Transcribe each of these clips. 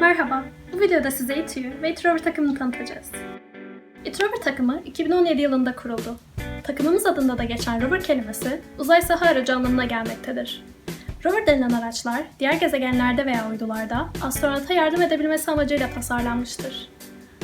Merhaba, bu videoda size İTÜ'yü ve İTÜ Rover takımını tanıtacağız. İTÜ Rover takımı 2017 yılında kuruldu. Takımımız adında da geçen rover kelimesi uzay saha aracı anlamına gelmektedir. Rover denilen araçlar diğer gezegenlerde veya uydularda astronota yardım edebilmesi amacıyla tasarlanmıştır.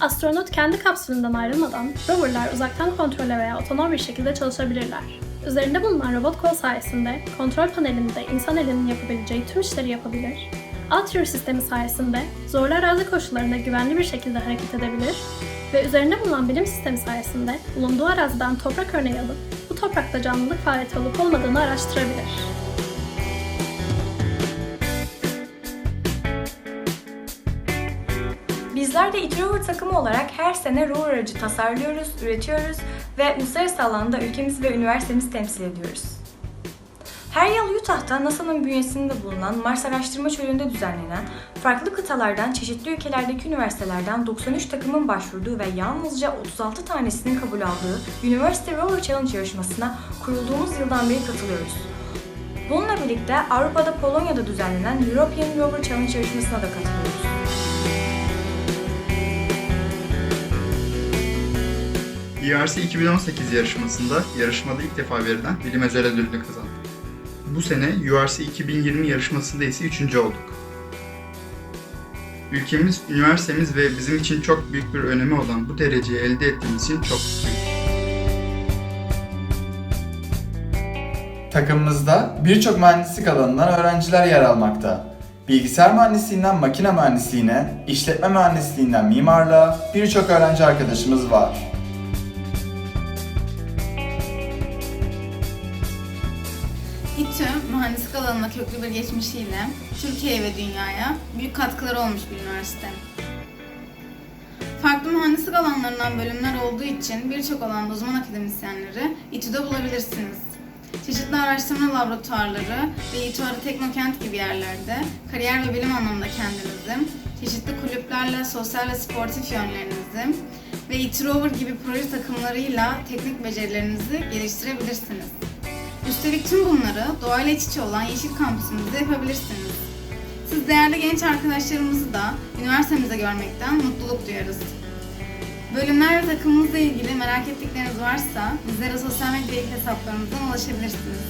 Astronot kendi kapsülünden ayrılmadan roverlar uzaktan kontrole veya otonom bir şekilde çalışabilirler. Üzerinde bulunan robot kol sayesinde kontrol panelinde insan elinin yapabileceği tüm işleri yapabilir. Alt sistemi sayesinde zorlu arazi koşullarında güvenli bir şekilde hareket edebilir ve üzerinde bulunan bilim sistemi sayesinde bulunduğu araziden toprak örneği alıp bu toprakta canlılık faaliyeti olup olmadığını araştırabilir. Bizler de İTÜ Rover takımı olarak her sene rover aracı tasarlıyoruz, üretiyoruz ve uluslararası alanda ülkemizi ve üniversitemizi temsil ediyoruz. Her yıl Utah'ta NASA'nın bünyesinde bulunan Mars Araştırma Çölü'nde düzenlenen, farklı kıtalardan, çeşitli ülkelerdeki üniversitelerden 93 takımın başvurduğu ve yalnızca 36 tanesinin kabul aldığı University Rover Challenge yarışmasına kurulduğumuz yıldan beri katılıyoruz. Bununla birlikte Avrupa'da Polonya'da düzenlenen European Rover Challenge yarışmasına da katılıyoruz. ERC 2018 yarışmasında yarışmada ilk defa verilen bilim özel ödülünü kazandı. Bu sene URC 2020 yarışmasında ise üçüncü olduk. Ülkemiz, üniversitemiz ve bizim için çok büyük bir önemi olan bu dereceyi elde ettiğimiz için çok mutluyuz. Takımımızda birçok mühendislik alanından öğrenciler yer almakta. Bilgisayar mühendisliğinden makine mühendisliğine, işletme mühendisliğinden mimarlığa birçok öğrenci arkadaşımız var. İTÜ, mühendislik alanında köklü bir geçmişiyle Türkiye ve dünyaya büyük katkıları olmuş bir üniversite. Farklı mühendislik alanlarından bölümler olduğu için birçok alanda uzman akademisyenleri İTÜ'de bulabilirsiniz. Çeşitli araştırma laboratuvarları ve İTÜ Teknokent gibi yerlerde kariyer ve bilim anlamında kendinizi, çeşitli kulüplerle sosyal ve sportif yönlerinizi ve İTÜ Rover gibi proje takımlarıyla teknik becerilerinizi geliştirebilirsiniz. Üstelik tüm bunları doğayla iç içe olan Yeşil Kampüsümüzde yapabilirsiniz. Siz değerli genç arkadaşlarımızı da üniversitemizde görmekten mutluluk duyarız. Bölümler ve takımımızla ilgili merak ettikleriniz varsa bizlere sosyal medya hesaplarımızdan ulaşabilirsiniz.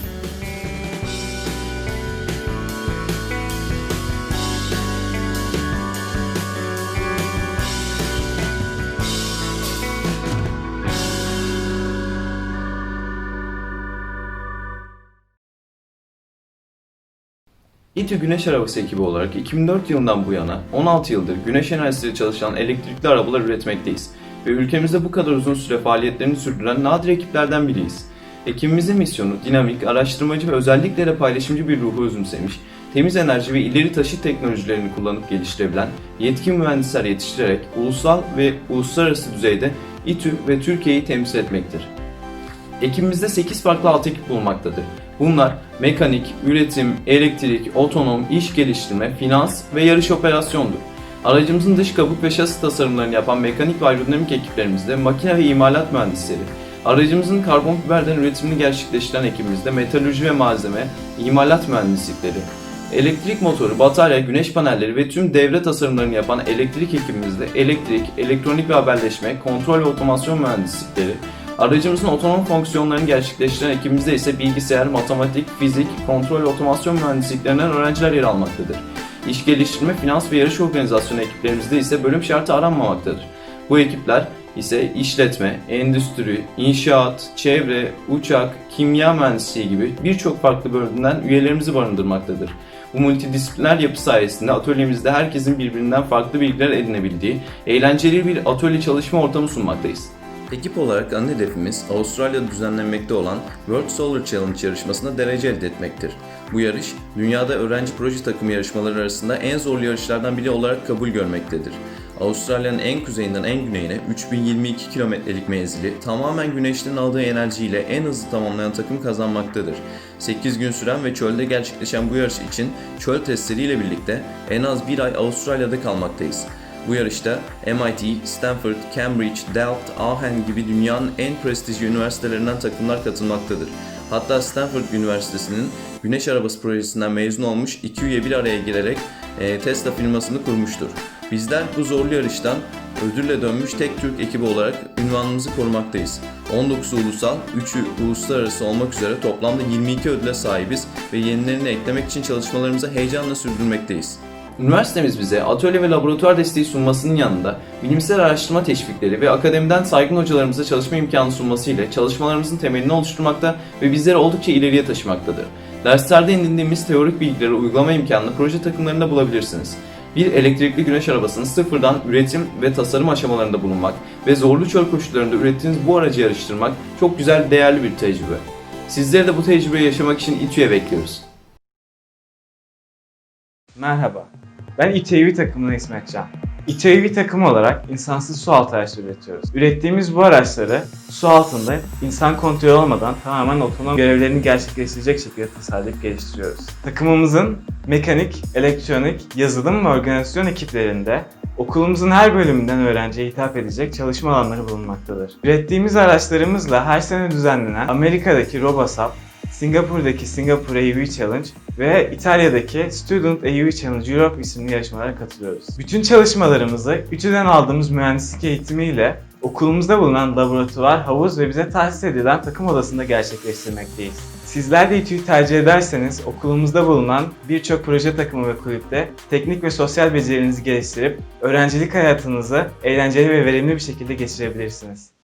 İTÜ Güneş Arabası ekibi olarak 2004 yılından bu yana 16 yıldır güneş enerjisiyle çalışan elektrikli arabalar üretmekteyiz ve ülkemizde bu kadar uzun süre faaliyetlerini sürdüren nadir ekiplerden biriyiz. Ekibimizin misyonu dinamik, araştırmacı ve özellikle de paylaşımcı bir ruhu özümsemiş, temiz enerji ve ileri taşıt teknolojilerini kullanıp geliştirebilen yetkin mühendisler yetiştirerek ulusal ve uluslararası düzeyde İTÜ ve Türkiye'yi temsil etmektir. Ekibimizde 8 farklı alt ekip bulunmaktadır. Bunlar mekanik, üretim, elektrik, otonom, iş geliştirme, finans ve yarış operasyondur. Aracımızın dış kabuk ve şasi tasarımlarını yapan mekanik ve aerodinamik ekiplerimizde makine ve imalat mühendisleri, aracımızın karbon fiberden üretimini gerçekleştiren ekibimizde metalürji ve malzeme, imalat mühendislikleri, elektrik motoru, batarya, güneş panelleri ve tüm devre tasarımlarını yapan elektrik ekibimizde elektrik, elektronik ve haberleşme, kontrol ve otomasyon mühendislikleri, Aracımızın otonom fonksiyonlarını gerçekleştiren ekibimizde ise bilgisayar, matematik, fizik, kontrol otomasyon mühendisliklerinden öğrenciler yer almaktadır. İş geliştirme, finans ve yarış organizasyonu ekiplerimizde ise bölüm şartı aranmamaktadır. Bu ekipler ise işletme, endüstri, inşaat, çevre, uçak, kimya mühendisliği gibi birçok farklı bölümden üyelerimizi barındırmaktadır. Bu multidisipliner yapı sayesinde atölyemizde herkesin birbirinden farklı bilgiler edinebildiği, eğlenceli bir atölye çalışma ortamı sunmaktayız. Ekip olarak ana hedefimiz Avustralya'da düzenlenmekte olan World Solar Challenge yarışmasında derece elde etmektir. Bu yarış, dünyada öğrenci proje takımı yarışmaları arasında en zorlu yarışlardan biri olarak kabul görmektedir. Avustralya'nın en kuzeyinden en güneyine 3022 kilometrelik menzili tamamen güneşten aldığı enerjiyle en hızlı tamamlayan takım kazanmaktadır. 8 gün süren ve çölde gerçekleşen bu yarış için çöl testleriyle birlikte en az bir ay Avustralya'da kalmaktayız. Bu yarışta MIT, Stanford, Cambridge, Delft, Aachen gibi dünyanın en prestijli üniversitelerinden takımlar katılmaktadır. Hatta Stanford Üniversitesi'nin Güneş Arabası projesinden mezun olmuş iki üye bir araya gelerek e, Tesla firmasını kurmuştur. Bizler bu zorlu yarıştan ödülle dönmüş tek Türk ekibi olarak ünvanımızı korumaktayız. 19 ulusal, 3'ü uluslararası olmak üzere toplamda 22 ödüle sahibiz ve yenilerini eklemek için çalışmalarımızı heyecanla sürdürmekteyiz. Üniversitemiz bize atölye ve laboratuvar desteği sunmasının yanında bilimsel araştırma teşvikleri ve akademiden saygın hocalarımıza çalışma imkanı sunması ile çalışmalarımızın temelini oluşturmakta ve bizleri oldukça ileriye taşımaktadır. Derslerde edindiğimiz teorik bilgileri uygulama imkanını proje takımlarında bulabilirsiniz. Bir elektrikli güneş arabasını sıfırdan üretim ve tasarım aşamalarında bulunmak ve zorlu çöl koşullarında ürettiğiniz bu aracı yarıştırmak çok güzel, değerli bir tecrübe. Sizleri de bu tecrübeyi yaşamak için İTÜ'ye bekliyoruz. Merhaba, ben İTV takımının İsmet Can. İTV takımı olarak insansız su altı araçları üretiyoruz. Ürettiğimiz bu araçları su altında insan kontrolü olmadan tamamen otonom görevlerini gerçekleştirecek şekilde tasarlayıp geliştiriyoruz. Takımımızın mekanik, elektronik, yazılım ve organizasyon ekiplerinde okulumuzun her bölümünden öğrenciye hitap edecek çalışma alanları bulunmaktadır. Ürettiğimiz araçlarımızla her sene düzenlenen Amerika'daki RoboSap, Singapur'daki Singapore AV Challenge ve İtalya'daki Student AV Challenge Europe isimli yarışmalara katılıyoruz. Bütün çalışmalarımızı ütüden aldığımız mühendislik eğitimiyle okulumuzda bulunan laboratuvar, havuz ve bize tahsis edilen takım odasında gerçekleştirmekteyiz. Sizler de İTÜ'yü tercih ederseniz okulumuzda bulunan birçok proje takımı ve kulüpte teknik ve sosyal becerilerinizi geliştirip öğrencilik hayatınızı eğlenceli ve verimli bir şekilde geçirebilirsiniz.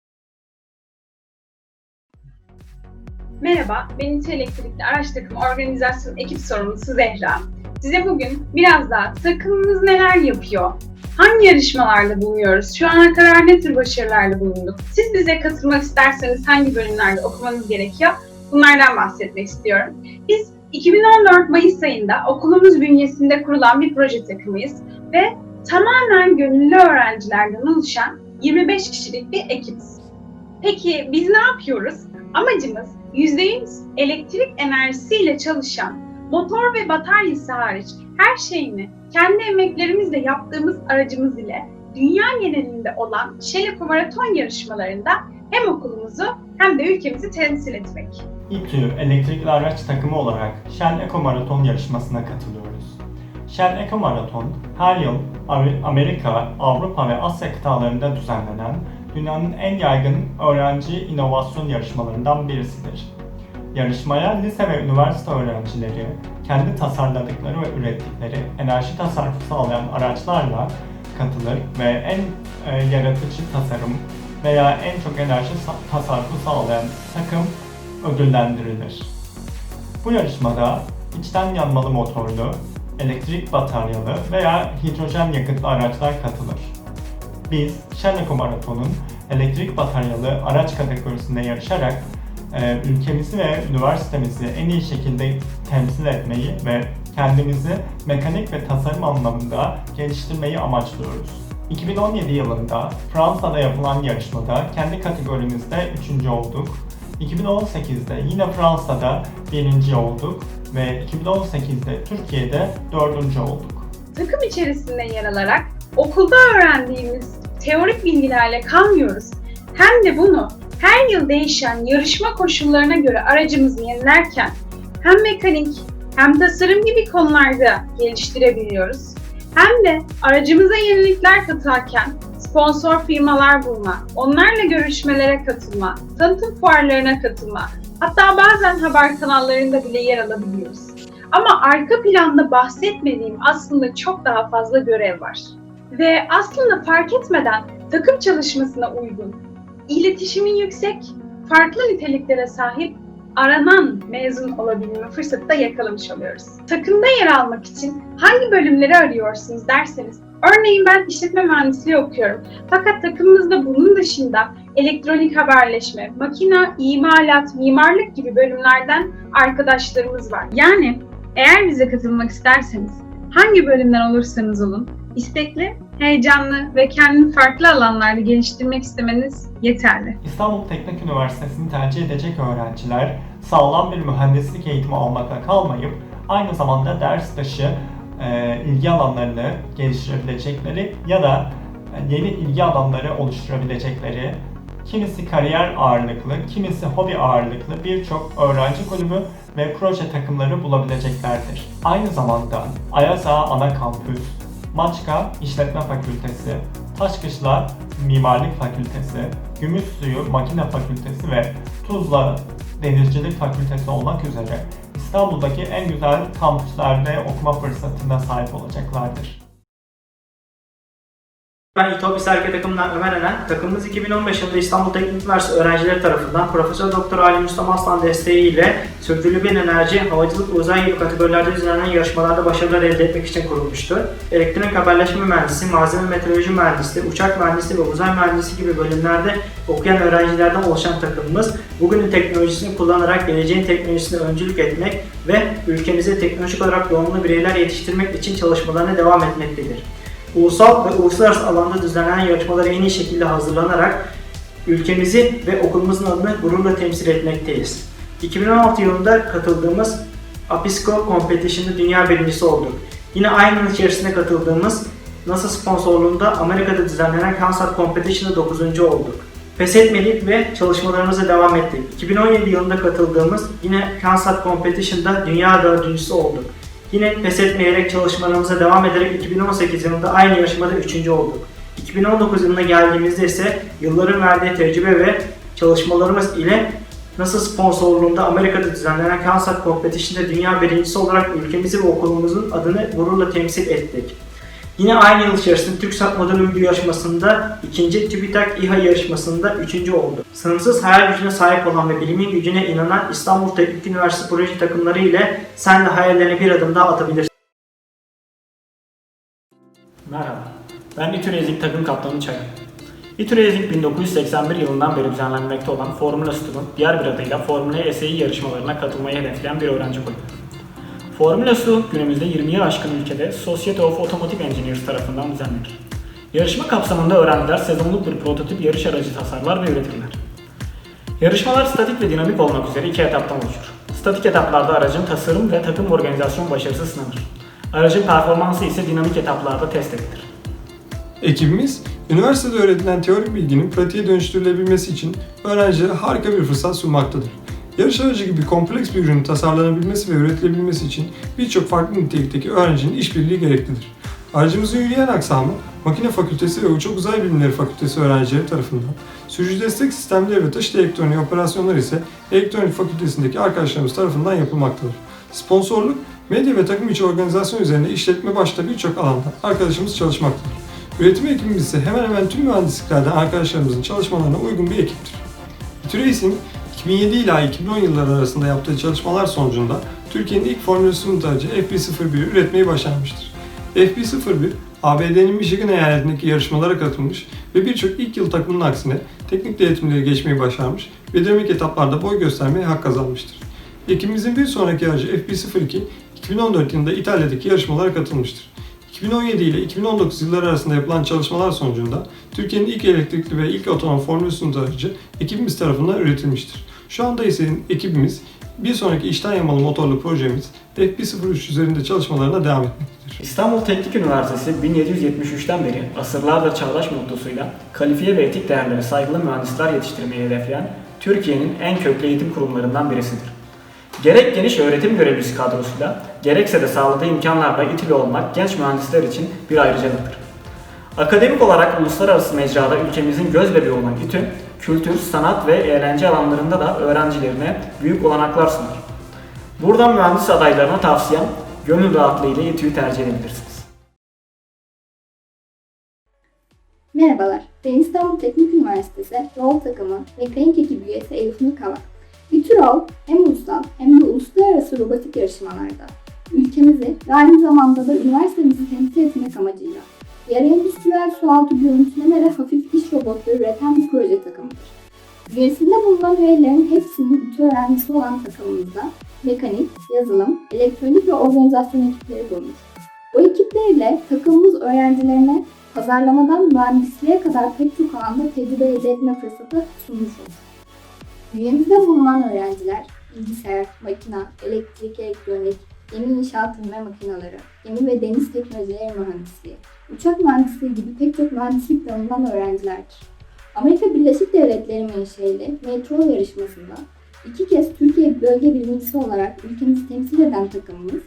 Merhaba, ben İTÜ Elektrikli Araç Takımı Organizasyon Ekip Sorumlusu Zehra. Size bugün biraz daha takımımız neler yapıyor, hangi yarışmalarda bulunuyoruz, şu ana kadar ne tür başarılarda bulunduk, siz bize katılmak isterseniz hangi bölümlerde okumanız gerekiyor, bunlardan bahsetmek istiyorum. Biz 2014 Mayıs ayında okulumuz bünyesinde kurulan bir proje takımıyız ve tamamen gönüllü öğrencilerden oluşan 25 kişilik bir ekibiz. Peki biz ne yapıyoruz? Amacımız %100 elektrik enerjisiyle çalışan motor ve bataryası hariç her şeyini kendi emeklerimizle yaptığımız aracımız ile dünya genelinde olan Şeleko Maraton yarışmalarında hem okulumuzu hem de ülkemizi temsil etmek. İTÜ elektrikli araç takımı olarak Shell Eco Maraton yarışmasına katılıyoruz. Shell Eco Maraton her yıl Amer- Amerika, Avrupa ve Asya kıtalarında düzenlenen dünyanın en yaygın öğrenci inovasyon yarışmalarından birisidir. Yarışmaya lise ve üniversite öğrencileri kendi tasarladıkları ve ürettikleri enerji tasarrufu sağlayan araçlarla katılır ve en e, yaratıcı tasarım veya en çok enerji sa- tasarrufu sağlayan takım ödüllendirilir. Bu yarışmada içten yanmalı motorlu, elektrik bataryalı veya hidrojen yakıtlı araçlar katılır. Biz Eco Maraton'un elektrik bataryalı araç kategorisinde yarışarak e, ülkemizi ve üniversitemizi en iyi şekilde temsil etmeyi ve kendimizi mekanik ve tasarım anlamında geliştirmeyi amaçlıyoruz. 2017 yılında Fransa'da yapılan yarışmada kendi kategorimizde 3. olduk. 2018'de yine Fransa'da 1. olduk ve 2018'de Türkiye'de 4. olduk. Takım içerisinde yer alarak okulda öğrendiğimiz teorik bilgilerle kalmıyoruz. Hem de bunu her yıl değişen yarışma koşullarına göre aracımızı yenilerken hem mekanik hem tasarım gibi konularda geliştirebiliyoruz. Hem de aracımıza yenilikler katarken sponsor firmalar bulma, onlarla görüşmelere katılma, tanıtım fuarlarına katılma, hatta bazen haber kanallarında bile yer alabiliyoruz. Ama arka planda bahsetmediğim aslında çok daha fazla görev var. Ve aslında fark etmeden takım çalışmasına uygun, iletişimin yüksek, farklı niteliklere sahip aranan mezun olabilme fırsatı da yakalamış oluyoruz. Takımda yer almak için hangi bölümleri arıyorsunuz derseniz, örneğin ben işletme mühendisliği okuyorum. Fakat takımımızda bunun dışında elektronik haberleşme, makina, imalat, mimarlık gibi bölümlerden arkadaşlarımız var. Yani eğer bize katılmak isterseniz hangi bölümden olursanız olun, istekli, heyecanlı ve kendini farklı alanlarda geliştirmek istemeniz yeterli. İstanbul Teknik Üniversitesi'ni tercih edecek öğrenciler sağlam bir mühendislik eğitimi almakla kalmayıp aynı zamanda ders dışı e, ilgi alanlarını geliştirebilecekleri ya da e, yeni ilgi alanları oluşturabilecekleri kimisi kariyer ağırlıklı, kimisi hobi ağırlıklı birçok öğrenci kulübü ve proje takımları bulabileceklerdir. Aynı zamanda Ayaz Ağa Ana Kampüs, Maçka İşletme Fakültesi, Taşkışla Mimarlık Fakültesi, Gümüşsuyu Makine Fakültesi ve Tuzla Denizcilik Fakültesi olmak üzere İstanbul'daki en güzel kampüslerde okuma fırsatına sahip olacaklardır. Ben İtopis Erkek takımından Ömer Eren. Takımımız 2015 yılında İstanbul Teknik Üniversitesi öğrencileri tarafından Profesör Doktor Ali Mustafa Aslan desteğiyle sürdürülebilir enerji, havacılık ve uzay gibi kategorilerde düzenlenen yarışmalarda başarılar elde etmek için kurulmuştur. Elektronik haberleşme mühendisi, malzeme meteoroloji mühendisliği, uçak mühendisliği ve uzay mühendisliği gibi bölümlerde okuyan öğrencilerden oluşan takımımız bugünün teknolojisini kullanarak geleceğin teknolojisine öncülük etmek ve ülkemize teknolojik olarak donanımlı bireyler yetiştirmek için çalışmalarına devam etmektedir. Ulusal ve uluslararası alanda düzenlenen yarışmalara en iyi şekilde hazırlanarak ülkemizi ve okulumuzun adını gururla temsil etmekteyiz. 2016 yılında katıldığımız Apisco Competition'da dünya birincisi olduk. Yine aynı yıl içerisinde katıldığımız NASA sponsorluğunda Amerika'da düzenlenen Kansas Competition'da 9. olduk. Pes etmedik ve çalışmalarımıza devam ettik. 2017 yılında katıldığımız yine Kansas Competition'da dünya dördüncüsü olduk. Yine pes etmeyerek çalışmalarımıza devam ederek 2018 yılında aynı yarışmada 3. olduk. 2019 yılına geldiğimizde ise yılların verdiği tecrübe ve çalışmalarımız ile NASA sponsorluğunda Amerika'da düzenlenen Kansas Competition'da dünya birincisi olarak ülkemizi ve okulumuzun adını gururla temsil ettik. Yine aynı yıl içerisinde TürkSat Model Uydu yarışmasında ikinci, TÜBİTAK İHA yarışmasında üçüncü oldu. Sınırsız hayal gücüne sahip olan ve bilimin gücüne inanan İstanbul Teknik Üniversitesi proje takımları ile sen de hayallerine bir adım daha atabilirsin. Merhaba, ben İTÜ Racing takım kaptanı Çayan. İTÜ Racing 1981 yılından beri düzenlenmekte olan Formula Student, diğer bir adıyla Formula SAE yarışmalarına katılmayı hedefleyen bir öğrenci kulübü. Formula Student günümüzde 20'ye aşkın ülkede Society of Automotive Engineers tarafından düzenlenir. Yarışma kapsamında öğrenciler sezonluk bir prototip yarış aracı tasarlar ve üretirler. Yarışmalar statik ve dinamik olmak üzere iki etaptan oluşur. Statik etaplarda aracın tasarım ve takım organizasyon başarısı sınanır. Aracın performansı ise dinamik etaplarda test edilir. Ekibimiz, üniversitede öğretilen teorik bilginin pratiğe dönüştürülebilmesi için öğrencilere harika bir fırsat sunmaktadır. Yarış aracı gibi kompleks bir ürünün tasarlanabilmesi ve üretilebilmesi için birçok farklı nitelikteki öğrencinin işbirliği gereklidir. Aracımızın yürüyen aksamı, Makine Fakültesi ve Uçak Uzay Bilimleri Fakültesi öğrencileri tarafından, sürücü destek sistemleri ve taşıt elektroniği operasyonları ise Elektronik Fakültesindeki arkadaşlarımız tarafından yapılmaktadır. Sponsorluk, medya ve takım içi organizasyon üzerinde işletme başta birçok alanda arkadaşımız çalışmaktadır. Üretim ekibimiz ise hemen hemen tüm mühendisliklerden arkadaşlarımızın çalışmalarına uygun bir ekiptir. Racing, 2007 ila 2010 yılları arasında yaptığı çalışmalar sonucunda Türkiye'nin ilk Formula Student aracı FB01'i üretmeyi başarmıştır. FB01, ABD'nin Michigan eyaletindeki yarışmalara katılmış ve birçok ilk yıl takımının aksine teknik denetimleri geçmeyi başarmış ve dinamik etaplarda boy göstermeye hak kazanmıştır. Ekibimizin bir sonraki aracı FB02, 2014 yılında İtalya'daki yarışmalara katılmıştır. 2017 ile 2019 yılları arasında yapılan çalışmalar sonucunda Türkiye'nin ilk elektrikli ve ilk otonom Formula Student aracı ekibimiz tarafından üretilmiştir. Şu anda ise ekibimiz bir sonraki içten yamalı motorlu projemiz FB03 üzerinde çalışmalarına devam etmektedir. İstanbul Teknik Üniversitesi 1773'ten beri asırlardır çağdaş mottosuyla kalifiye ve etik değerlere saygılı mühendisler yetiştirmeyi hedefleyen Türkiye'nin en köklü eğitim kurumlarından birisidir. Gerek geniş öğretim görevlisi kadrosuyla, gerekse de sağladığı imkanlarla İTÜ'lü olmak genç mühendisler için bir ayrıcalıktır. Akademik olarak uluslararası mecrada ülkemizin göz bebeği olan İTÜ, kültür, sanat ve eğlence alanlarında da öğrencilerine büyük olanaklar sunar. Buradan mühendis adaylarına tavsiyem, gönül rahatlığıyla İTÜ'yü tercih edebilirsiniz. Merhabalar, ben İstanbul Teknik Üniversitesi Rol takımı mekanik ekibi üyesi Elif Nurkavak. İTÜ Rol hem ulusal hem de uluslararası robotik yarışmalarda ülkemizi ve aynı zamanda da üniversitemizi temsil etmek amacıyla yarı endüstriyel sualtı görüntüleme ve hafif iş robotları üreten bir proje takımıdır. Üyesinde bulunan üyelerin hepsinin İTÜ öğrencisi olan takımımızda mekanik, yazılım, elektronik ve organizasyon ekipleri bulunur. Bu ekiplerle takımımız öğrencilerine pazarlamadan mühendisliğe kadar pek çok alanda tecrübe elde etme fırsatı sunmuş olur. Üyemizde bulunan öğrenciler bilgisayar, makina, elektrik, elektronik, gemi inşaatı ve makineleri, gemi ve deniz teknolojileri mühendisliği, uçak mühendisliği gibi pek çok mühendislik dalından öğrencilerdir. Amerika Birleşik Devletleri menşeli Metro yarışmasında iki kez Türkiye bölge birincisi olarak ülkemizi temsil eden takımımız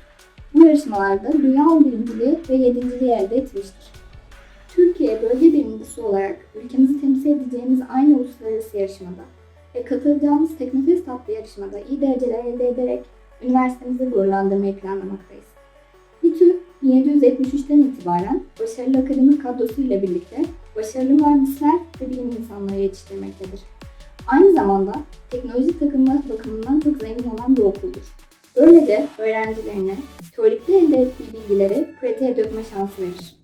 bu yarışmalarda dünya birinciliği ve yedinciliği elde etmiştir. Türkiye bölge birincisi olarak ülkemizi temsil edeceğimiz aynı uluslararası yarışmada ve katılacağımız Teknofest adlı yarışmada iyi dereceler elde ederek üniversitemizi gururlandırmayı planlamaktayız. İTÜ 1773'ten itibaren başarılı akademik kadrosu ile birlikte başarılı mühendisler ve bilim insanları yetiştirmektedir. Aynı zamanda teknoloji takımı bakımından çok zengin olan bir okuldur. Böylece öğrencilerine teorikte elde ettiği bilgileri pratiğe dökme şansı verir.